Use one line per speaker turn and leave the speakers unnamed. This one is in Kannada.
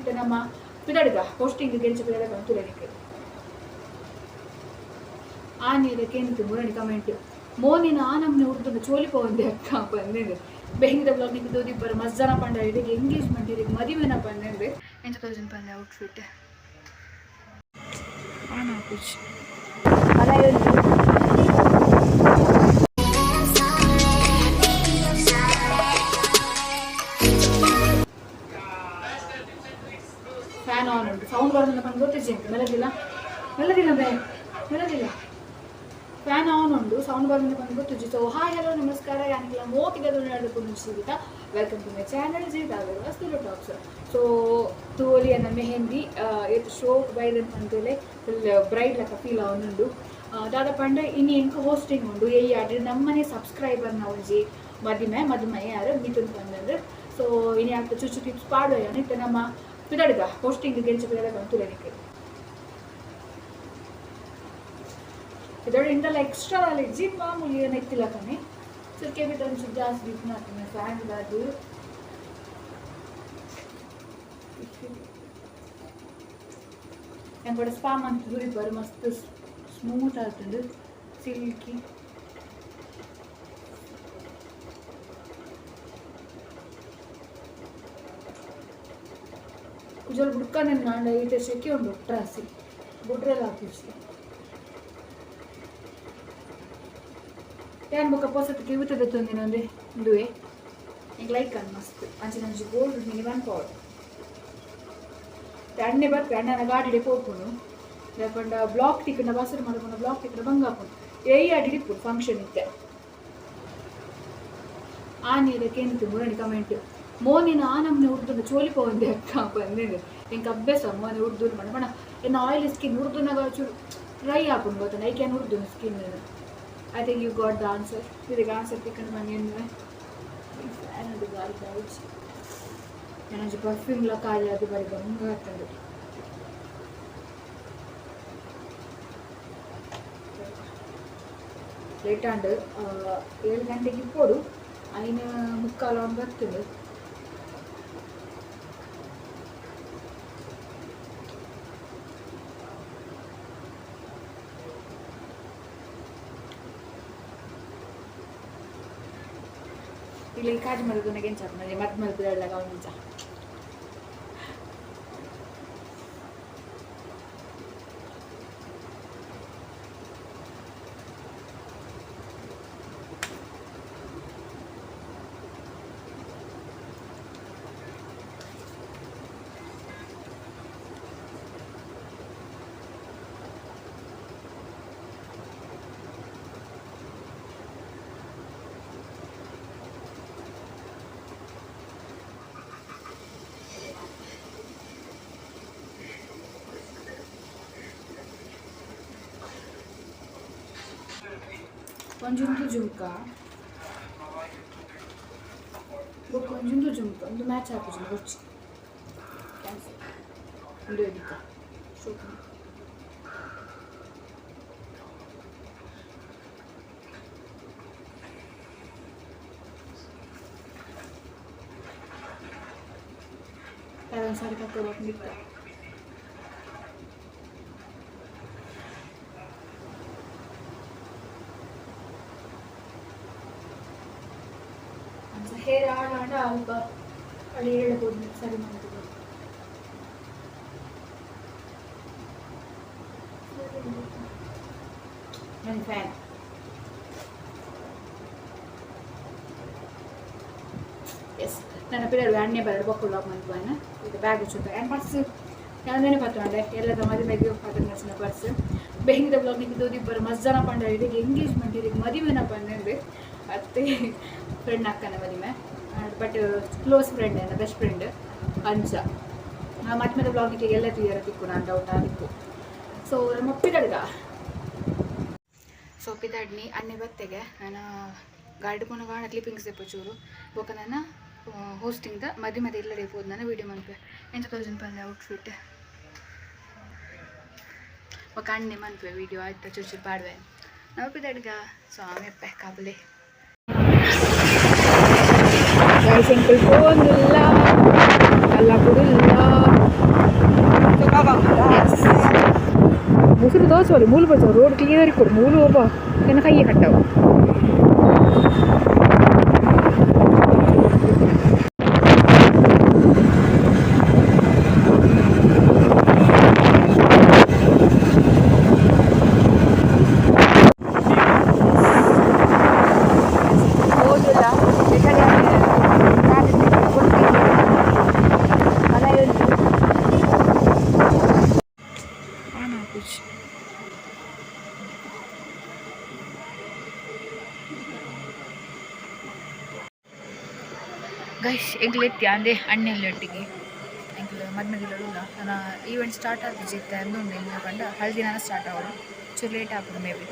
ಅನಿತ ನಮ್ಮ ಪಿದಡ್ಗ ಪೋಸ್ಟಿಂಗ್ ಗೆಲ್ಚ ಪಿದಡ ಬಂತುಲೆನಿಕೆ ಆ ನೀರಕ್ಕೆ ಏನಿತ್ತು ಮೂರನೇ ಕಮೆಂಟ್ ಮೋನಿನ ಆ ನಮ್ಮನೆ ಹುಡುಗನ ಚೋಲಿಪ ಒಂದೇ ಅಕ್ಕ ಬಂದಿದೆ. ಬೆಂಗಿದ ಬ್ಲಾಗ್ ನಿಂಗೆ ದೋದಿಬ್ಬರು ಮಸ್ತ್ ಜನ ಪಂಡ ಇದಕ್ಕೆ ಎಂಗೇಜ್ಮೆಂಟ್ ಇದಕ್ಕೆ ಮದುವೆನ ಬಂದಿದೆ ಎಂಟು ತೌಸಂಡ್ ಪಂದೆ ಔಟ್ಫಿಟ್ ಆನ್ ಕುಚ್ ಫ್ಯಾನ್ ಫ್ಯಾನ್ ಆನ್ ಉಂಟು ಸೌಂಡ್ ಬಾರ್ ಮುಂದೆ ಬಂದು ಗೊತ್ತು ಸೊ ಹಾಯ್ ಹಲೋ ನಮಸ್ಕಾರ ಯಾನಿಲ್ಲ ಮೋತಿಗೆ ನಡೆದು ಸಿಗುತ್ತಾ ವೆಲ್ಕಮ್ ಟು ಮೈ ಚಾನಲ್ ಜೀತ ಆಗಿರುವ ಸ್ಥಿರ ಟಾಪ್ಸ್ ಸೊ ತೋಲಿಯ ಅನ್ನ ಮೆಹಂದಿ ಇದು ಶೋ ಬೈದನ್ ಅಂತೇಳಿ ಫುಲ್ ಬ್ರೈಟ್ ಲೆಕ್ಕ ಫೀಲ್ ಅವನುಂಡು ದಾದ ಪಂಡ, ಇನ್ನು ಎಂಕ ಹೋಸ್ಟಿಂಗ್ ಉಂಡು. ಏ ಆಡ್ರಿ ನಮ್ಮನೆ ಸಬ್ಸ್ಕ್ರೈಬರ್ ನಾವು ಜಿ, ಮದಿಮೆ, ಮದುಮೆ ಯಾರು, ಮಿಥುನ್ ಬಂದಂದ್ರೆ ಸೊ ಇನಿ ಯಾಕೆ ಚುಚ್ಚು ಟಿಪ್ಸ್ ಪಾಡೋಯ ಇತ್ತು ನಮ್ಮ ಪಿದಾಡಿದ ಹೋಸ್ಟಿಂಗ್ ಗೆಂಚು ಪಿದಾಡ ಬಂತು ಇದರ ಇಂದಲ್ಲ ಎಕ್ಸ್ಟ್ರಾ ಅಲ್ಲಿಜ್ಜಿ ಮಾಮೂಲಿ ಏನು ಎತ್ತಿಲ್ಲ ಕಣೆ. ಸುರ್ಕೆ ಬಿಟ್ಟು ಒಂಚೂರು ಜಾಸ್ತಿ ಬಿಟ್ಟು ಮಾಡ್ತೀನಿ ಫ್ಯಾನ್ ಅದು. ಕೂಡ ಸ್ಪಾಮ್ ಅಂತ ದೂರಿ ಬರು ಮಸ್ತ್ ಸ್ಮೂತ್ ಆಗ್ತದೆ ಸಿಲ್ಕಿ ಉಜಲ್ ಬುಡ್ಕನೆ ನಾಂಡ ಐತೆ ಸೆಕೆ ಒಂದು ಟ್ರಾಸಿ ಬುಡ್ರೆಲ್ಲ ಹಾಕಿಸಿ ಯಾನ್ ಬೊಕ ಪೊಸತ್ಗೆ ಉತದ ತೊಂದಿನೊಂದೆ ದುವೆ ಎಂಕ್ ಲೈಕ್ ಅನ್ ಮಸ್ತ್. ಅಂಚಿನ ಅಂಚಿ ಗೋಲ್ಡ್ ಮಿನಿಮನ್ ಪೌಡ್ ಅಣ್ಣೆ ಬರ್ಪೆ ಅಣ್ಣನ ಗಾಡಿಡೆ ಪೋಪುನು ಲೇಪಂಡ ಬ್ಲಾಕ್ ತಿಕ್ಕಂಡ ಬಸರು ಮಲಪುನ ಬ್ಲಾಕ್ ತಿಕ್ಕಂಡ ಬಂಗಾಪುನು ಏಯ್ ಅಡಿಡಿಪ್ಪು ಫಂಕ್ಷನ್ ಇತ್ತೆ. ಆ ನೀರಕ್ಕೆ ಎಂತು ಮುರಣಿ ಕಮೆಂಟ್ ಮೋನಿನ ಆ ನಮ್ಮನೆ ಉರ್ದು ಚೋಲಿ ಪೋಂದೆ ಅಕ್ಕ ಬಂದಿದೆ ಎಂಕ ಅಭ್ಯಾಸ, ಮೋನೆ ಉರ್ದುನ್ ಮಣ ಮಣ ಇನ್ನು ಆಯಿಲ್ ಸ್ಕಿನ್ ಉರ್ದುನಾಗ ಚೂರು ಡ್ರೈ ಆಪುನ್ ಗೊತ್ತಾನ? ಐಕ್ಯಾನ್ ಉರ್ದುನ skin I think you got the answer ಇದಕ್ಕೆ ಆನ್ಸರ್ ತಿಕ್ಕೊಂಡು ಮನೆ ಅಂದ್ರೆ ಫ್ಯಾನದು ಗಾಳಿ ಗಾಳಿ ನನಗೆ ಪರ್ಫ್ಯೂಮ್ಲ ಖಾಲಿ ಅದು ಬರೀ ಬಂಗ ಆಗ್ತದೆ ಲೇಟ್ ಆಂಡ್ ಏಳು ಗಂಟೆಗೆ ಇಪ್ಪೋಡು ಐನ ಮುಕ್ಕಾಲು ಅವ್ನು ಬರ್ತದೆ ಇಲ್ಲಿ ಕಾಜು 관중도 줄까? 뭐 관중도 줄까? 근데 맞아 보지 그렇지. 캔슬. 근데 어디가? 쇼핑. 다른 사람한테 막 믿다. ಹೇರಾಣಾಟ ಅಲ್ಪ ಅಲ್ಲಿ ಹೇಳ್ಬೋದು ಸರಿ ಮಾಡ್ಬೋದು ನನ್ನ ಫ್ಯಾನ್ ಎಸ್ ನನ್ನ ಪಿಲ್ಲರು ಎಣ್ಣೆ ಬರಡು ಬಕ್ಕುಳ್ಳ ಮಲ್ಬಾನ ಇದು ಬ್ಯಾಗ್ ಹಚ್ಚುತ್ತೆ ಆ್ಯಂಡ್ ಪರ್ಸ್ ಯಾವ್ದೇನೆ ಪತ್ತೊಂಡೆ ಎಲ್ಲದ ಮದುವೆಗೆ ಪತ್ರ ನಡ್ಸಿನ ಪರ್ಸ್ ಬೆಂಗಿದ ಬ್ಲಾಗ್ ನಿಂಗೆ ದೂದಿ ಬರೋ ಮಸ್ತ್ ಜನ ಪಂಡ ಇಡೀ ಎಂಗೇಜ್ಮೆಂಟ್ ಇಡೀ ಮದುವೆನ ಪಂಡ ಅತ್ತೆ ಫ್ರೆಂಡ್ ಹಾಕ್ತಾನೆ ಮದುವೆ ಬಟ್ ಕ್ಲೋಸ್ ಫ್ರೆಂಡ್ ನನ್ನ ಬೆಸ್ಟ್ ಫ್ರೆಂಡ್ ಅಂಚ ಮತ್ತೆ ಮತ್ತೆ ಬ್ಲಾಗಿಗೆ ಎಲ್ಲ ಕ್ಲಿಯರ್ ತಿಕ್ಕು ನಾನು ಡೌಟ್ ಆಗಿತ್ತು ಸೊ ನಮ್ಮ ಒಪ್ಪಿದಡ್ಗ ಸೊ ಒಪ್ಪಿದಡ್ನಿ ಅನ್ನೆ ಬತ್ತೆಗೆ ನಾನು ಗಾಡಿ ಮುನಗಾಣ ಕ್ಲಿಪ್ಪಿಂಗ್ಸ್ ಇಪ್ಪ ಚೂರು. ಬೊಕ ನನ್ನ ಹೋಸ್ಟಿಂಗ್ದ ಮದಿ ಮದಿ ಇಲ್ಲಡೆ ಇರ್ಬೋದು ನಾನು ವೀಡಿಯೋ ಮನ್ಪೆ ಎಂಟು ತೌಸಂಡ್ ಪಂದ್ರೆ ಔಟ್ಫಿಟ್ ಒಕ್ಕ ಅಣ್ಣೆ ಮನ್ಪೆ ವೀಡಿಯೋ ಆಯ್ತಾ, ಚೂರು ಚೂರು ಪಾಡ್ವೆ. ನಾವು ಒಪ್ಪಿದಡ್ಗ ಸೊ ಆಮೇಲೆ ಕಾಬಲೆ. ಸಂಕಲ್ಪ ಒಂದಿಲ್ಲ ಎಲ್ಲ ಕೂಡ ಇಲ್ಲ ಮುಸುರು ದೋಸೆ ಮೂಲ ಬರ್ತಾವೆ ರೋಡ್ ಕ್ಲಿಯರ್ ಇಕ್ಕೋರು ಮೂಲು ಒಬ್ಬ ಕೈ ಕಟ್ಟವು ಗೈಸ್ ಎಂಗ್ಲೆತ್ತಿ ಅಂದೆ ಅಣ್ಣೆಲ್ಲ ಒಟ್ಟಿಗೆ ಎಂಕ್ಲು ನಾನು ನನ್ನ ಈವೆಂಟ್ ಸ್ಟಾರ್ಟ್ ಆದ ಜಿತ್ತೆ ಅಂದುಂಡು ಇನ್ನು ಕಂಡ ಹಳದಿನ ಸ್ಟಾರ್ಟ್ ಆಗೋದು. ಚೂರು ಲೇಟ್ ಆಗ್ಬೋದು ಮೇ ಬಿ